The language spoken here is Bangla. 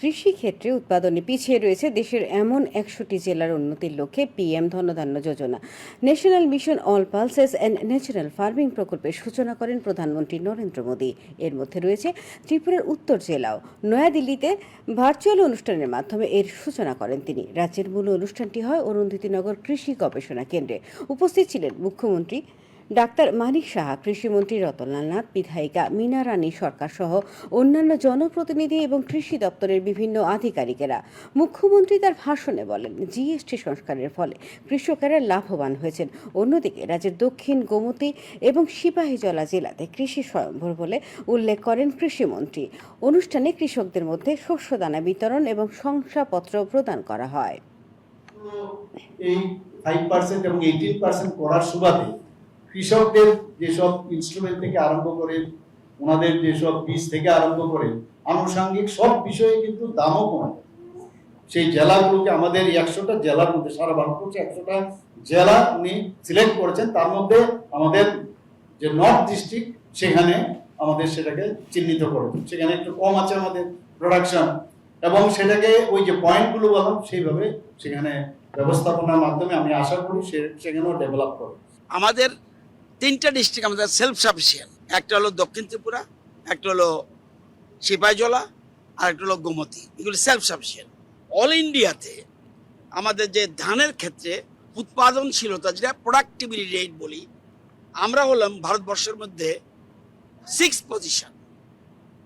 কৃষি ক্ষেত্রে উৎপাদনে পিছিয়ে রয়েছে দেশের এমন একশোটি জেলার উন্নতির লক্ষ্যে PM Dhandhaanya Yojana. National mission all pulses and natural farming প্রকল্পের সূচনা করেন প্রধানমন্ত্রী নরেন্দ্র মোদী। এর মধ্যে রয়েছে ত্রিপুরার উত্তর জেলাও। নয়াদিল্লিতে ভার্চুয়াল অনুষ্ঠানের মাধ্যমে এর সূচনা করেন তিনি। রাজ্যের মূল অনুষ্ঠানটি হয় অরুন্ধতিনগর কৃষি গবেষণা কেন্দ্রে। উপস্থিত ছিলেন মুখ্যমন্ত্রী ডাক্তার মানিক সাহা, কৃষিমন্ত্রী রতনলাল নাথ, বিধায়িকা মীনা রানী সরকার সহ অন্যান্য জনপ্রতিনিধি এবং কৃষি দপ্তরের বিভিন্ন আধিকারিকেরা মুখ্যমন্ত্রী তার ভাষণে বলেন, জিএসটি সংস্কারের ফলে কৃষকেরা লাভবান হয়েছেন। অন্যদিকে রাজ্যের দক্ষিণ গোমতী এবং সিপাহীজলা জেলাতে কৃষি স্বয়ম্ভর বলে উল্লেখ করেন কৃষিমন্ত্রী। অনুষ্ঠানে কৃষকদের মধ্যে শস্যদানা বিতরণ এবং শংসাপত্র প্রদান করা হয়। এই ফাইভ পার্সেন্ট এবং এইটিন পার্সেন্ট করার সুবাদে কৃষকদের যেসব ইনস্ট্রুমেন্ট থেকে আরম্ভ করে, ওনাদের যেসব বীজ থেকে আরম্ভ করে, আনুষঙ্গিক সব বিষয়ে কিন্তু দামও কমে সেই জেলাগুলোকে, আমাদের একশোটা জেলার মধ্যে, সারা ভারতবর্ষে একশোটা জেলা উনি সিলেক্ট করেছেন। তার মধ্যে আমাদের যে নর্থ ডিস্ট্রিক্ট সেখানে আমাদের সেটাকে চিহ্নিত করেছেন। সেখানে একটু কম আছে আমাদের প্রোডাকশন এবং সেটাকে ওই যে পয়েন্টগুলো বললাম, সেইভাবে সেখানে ব্যবস্থাপনার মাধ্যমে আমি আশা করি সে সেখানেও ডেভেলপ করবে আমাদের তিনটা ডিস্ট্রিক্ট আমাদের সেলফ সাফিসিয়েন্ট একটা হলো দক্ষিণ ত্রিপুরা, একটা হলো সিপাহীজলা আর একটা হলো গোমতী। এগুলো সেলফ সাফিসিয়েন্ট অল ইন্ডিয়াতে আমাদের যে ধানের ক্ষেত্রে উৎপাদনশীলতা, যেটা প্রোডাক্টিভিটি রেট বলি, আমরা হলাম ভারতবর্ষের মধ্যে সিক্স পজিশন